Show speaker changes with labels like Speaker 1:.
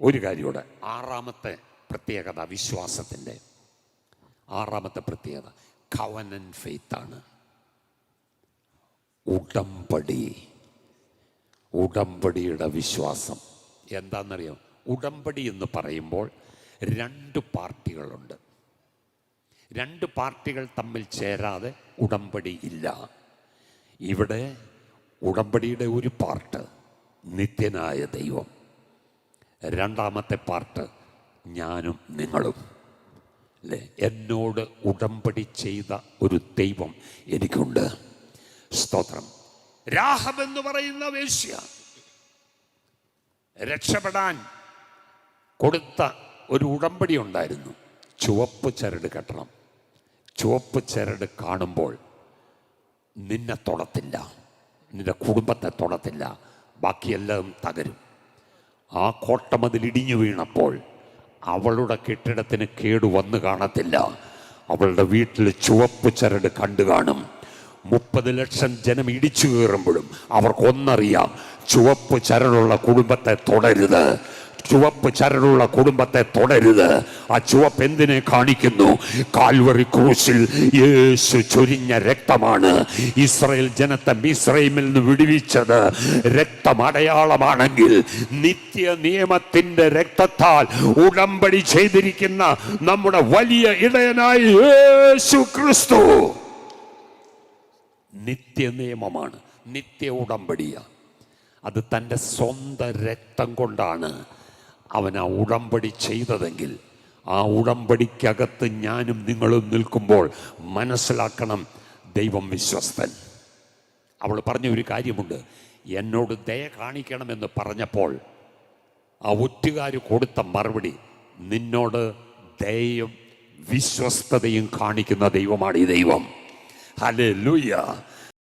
Speaker 1: ഒരു കാര്യമുണ്ട് ആറാമത്തെ പ്രത്യേകത വിശ്വാസത്തിന്റെ. ആറാമത്തെ പ്രത്യേകത കവനൻ ഫെയ്ത്താണ് ഉടമ്പടി. ഉടമ്പടിയുടെ വിശ്വാസം. എന്താണെന്നറിയോ? ഉടമ്പടി എന്ന് പറയുമ്പോൾ രണ്ട് പാർട്ടികളുണ്ട്. രണ്ട് പാർട്ടികൾ തമ്മിൽ ചേരാതെ ഉടമ്പടി ഇല്ല. ഇവിടെ ഉടമ്പടിയുടെ ഒരു പാർട്ട് നിത്യനായ ദൈവം. രണ്ടാമത്തെ പാർട്ട് ഞാനും നിങ്ങളും. അല്ലേ എന്നോട് ഉടമ്പടി ചെയ്ത ഒരു ദൈവം എനിക്കുണ്ട്. സ്തോത്രം. രാഹബ് എന്ന് പറയുന്ന വേശ്യ രക്ഷപ്പെടാൻ കൊടുത്ത ഒരു ഉടമ്പടി ഉണ്ടായിരുന്നു. ചുവപ്പ് ചരട് കെട്ടണം. ചുവപ്പ് ചരട് കാണുമ്പോൾ നിന്നെ തൊടത്തില്ല. നിന്റെ കുടുംബത്തെ തൊടത്തില്ല. ബാക്കിയെല്ലാം തകരും. ആ കോട്ടമതിൽ ഇടിഞ്ഞു വീണപ്പോൾ അവളുടെ കെട്ടിടത്തിന് കേടു വന്നു കാണത്തില്ല. അവളുടെ വീട്ടിൽ ചുവപ്പ് ചരട് കണ്ടു കാണും. മുപ്പത് ലക്ഷം ജനം ഇടിച്ചു കയറുമ്പോഴും അവർക്കൊന്നറിയാം ചുവപ്പ് ചരടുള്ള കുടുംബത്തെ തുടരുത്. ചുവപ്പ് ചരടുള്ള കുടുംബത്തെ തുടരുത്. ആ ചുവപ്പ് എന്തിനെ കാണിക്കുന്നു? കാൽവറി ക്രൂശിൽ യേശു ചൊരിഞ്ഞ രക്തമാണ്. ഇസ്രയേൽ ജനത്തെ മിസ്രൈമിൽ നിന്ന് വിടുവിച്ചത്. രക്തമടയാളമാണെങ്കിൽ നിത്യ നിയമത്തിന്റെ രക്തത്താൽ ഉടമ്പടി ചെയ്തിരിക്കുന്ന നമ്മുടെ വലിയ ഇടയനായ യേശു ക്രിസ്തു നിത്യ നിയമമാണ്. നിത്യ ഉടമ്പടിയാണ്. അത് തന്റെ സ്വന്തം രക്തം കൊണ്ടാണ്. അവൻ ആ ഉടമ്പടി ചെയ്തതെങ്കിൽ ആ ഉടമ്പടിക്കകത്ത് ഞാനും നിങ്ങളും നിൽക്കുമ്പോൾ മനസ്സിലാക്കണം ദൈവം വിശ്വസ്തൻ. അവൾ പറഞ്ഞ ഒരു കാര്യമുണ്ട്. എന്നോട് ദയ കാണിക്കണമെന്ന് പറഞ്ഞപ്പോൾ ആ ഒറ്റുകാർ കൊടുത്ത മറുപടി നിന്നോട് ദയയും വിശ്വസ്തതയും കാണിക്കുന്ന ദൈവമാണ് ഈ ദൈവം. ഹലേ